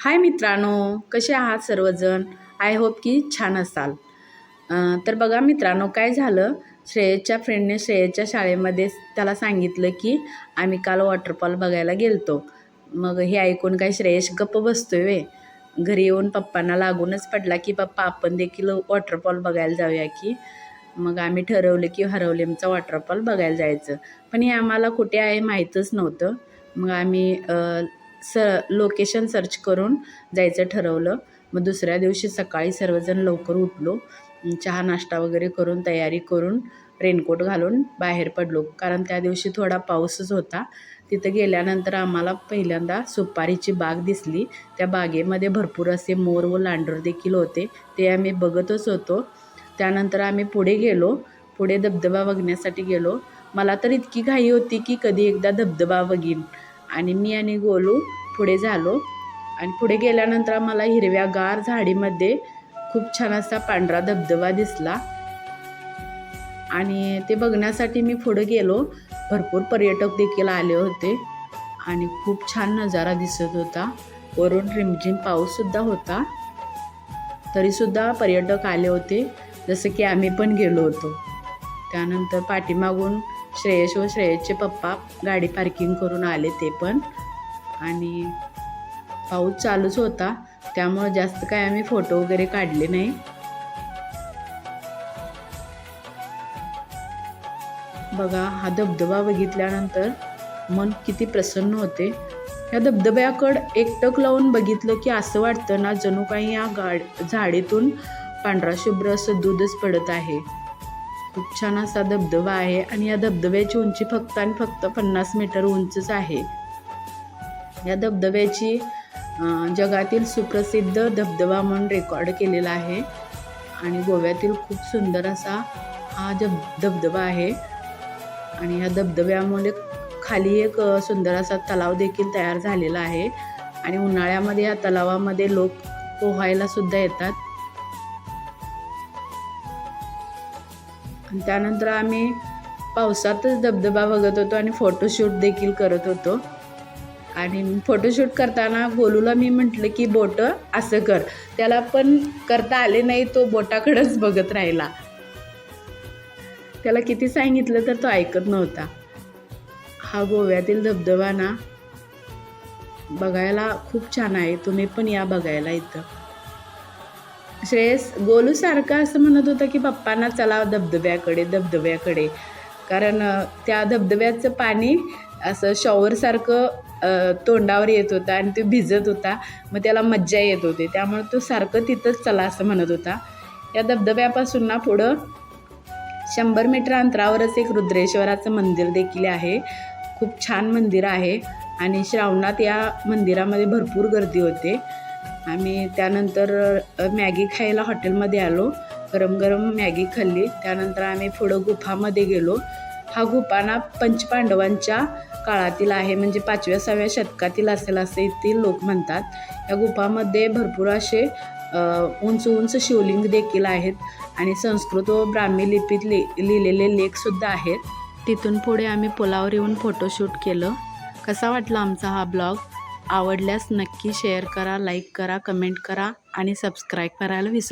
हाय मित्रांनो कसे आहात सर्वजण? आय होप की छान असाल. तर बघा मित्रांनो काय झालं? श्रेयसच्या फ्रेंडने श्रेयसच्या शाळेमध्ये त्याला सांगितलं की आम्ही काल वॉटरफॉल बघायला गेलतो. मग हे ऐकून काय श्रेयस गप्प बसतोय वे घरी येऊन पप्पांना लागूनच पडला की पप्पा आपण देखील वॉटरफॉल बघायला जाऊया की. मग आम्ही ठरवलं की हरवलेमचा वॉटरफॉल बघायला जायचं. पण हे आम्हाला कुठे आहे माहीतच नव्हतं. मग आम्ही स लोकेशन सर्च करून जायचं ठरवलं. मग दुसऱ्या दिवशी सकाळी सर्वजण लवकर उठलो. चहा नाश्ता वगैरे करून तयारी करून रेनकोट घालून बाहेर पडलो. कारण त्या दिवशी थोडा पाऊसच होता. तिथं गेल्यानंतर आम्हाला पहिल्यांदा सुपारीची बाग दिसली. त्या बागेमध्ये भरपूर असे मोर व लांडोर देखील होते. ते आम्ही बघतच होतो. त्यानंतर आम्ही पुढे गेलो. पुढे धबधबा बघण्यासाठी गेलो. मला तर इतकी घाई होती की कधी एकदा धबधबा बघीन. आणि मी आणि गोलू पुढे झालो. आणि पुढे गेल्यानंतर आम्हाला हिरव्यागार झाडीमध्ये खूप छान असा पांढरा धबधबा दिसला. आणि ते बघण्यासाठी मी पुढे गेलो. भरपूर पर्यटक देखील आले होते. आणि खूप छान नजारा दिसत होता. वरून रिमझिम पाऊससुद्धा होता. तरीसुद्धा पर्यटक आले होते. जसं की आम्ही पण गेलो होतो. त्यानंतर पाठीमागून श्रेयश व श्रेयसचे पप्पा गाडी पार्किंग करून आले ते पण. आणि पाऊस चालूच होता त्यामुळं जास्त काय आम्ही फोटो वगैरे काढले नाही. बघा हा धबधबा बघितल्यानंतर मन किती प्रसन्न होते. या धबधब्याकडं एकटक लावून बघितलं की असं वाटतं ना जणू काही या गाड झाडीतून पांढरा शुभ्र असं दूधच पडत आहे. खूप छान असा धबधबा आहे आणि या धबधब्याची उंची फक्त आणि फक्त पन्नास मीटर उंचच आहे. या धबधब्याची जगातील सुप्रसिद्ध धबधबा म्हणून रेकॉर्ड केलेला आहे आणि गोव्यातील खूप सुंदर असा हा धब धबधबा आहे. आणि ह्या धबधब्यामुळे खाली एक सुंदर असा तलाव देखील तयार झालेला आहे आणि उन्हाळ्यामध्ये या तलावामध्ये लोक पोहायला सुद्धा येतात. आणि त्यानंतर आम्ही पावसातच धबधबा बघत होतो आणि फोटोशूट देखील करत होतो. आणि फोटोशूट करताना गोलूला मी म्हटलं की बोट असं कर. त्याला पण करता आले नाही तो बोटाकडंच बघत राहिला. त्याला किती सांगितलं तर तो ऐकत नव्हता. हा गोव्यातील धबधबा ना बघायला खूप छान आहे. तुम्ही पण या बघायला इथं. श्रेयस गोलूसारखं असं म्हणत होतं की पप्पांना चला धबधब्याकडे धबधब्याकडे. कारण त्या धबधब्याचं पाणी असं शॉवरसारखं तोंडावर येत होता आणि तो भिजत होता. मग त्याला मज्जा येत होती. त्यामुळे तो सारखं तिथंच चला असं म्हणत होता. या धबधब्यापासून ना पुढं शंभर मीटर अंतरावरच एक रुद्रेश्वराचं मंदिर देखील आहे. खूप छान मंदिर आहे. आणि श्रावणात या मंदिरामध्ये भरपूर गर्दी होते. आम्ही त्यानंतर मॅगी खायला हॉटेलमध्ये आलो. गरम गरम मॅगी खाल्ली. त्यानंतर आम्ही पुढं गुफामध्ये गेलो. हा गुफा ना पंचपांडवांच्या काळातील आहे. म्हणजे पाचव्या सहाव्या शतकातील असेल असे येथील लोक म्हणतात. या गुफामध्ये भरपूर असे उंच उंच शिवलिंग देखील आहेत. आणि संस्कृत व ब्राह्मी लिपीत लि लिहिलेले लेखसुद्धा आहेत. तिथून पुढे आम्ही पुलावर येऊन फोटोशूट केलं. कसा वाटला आमचा हा ब्लॉग आवडल्यास नक्की शेअर करा लाईक करा कमेंट करा आणि सबस्क्राईब करायला विसरू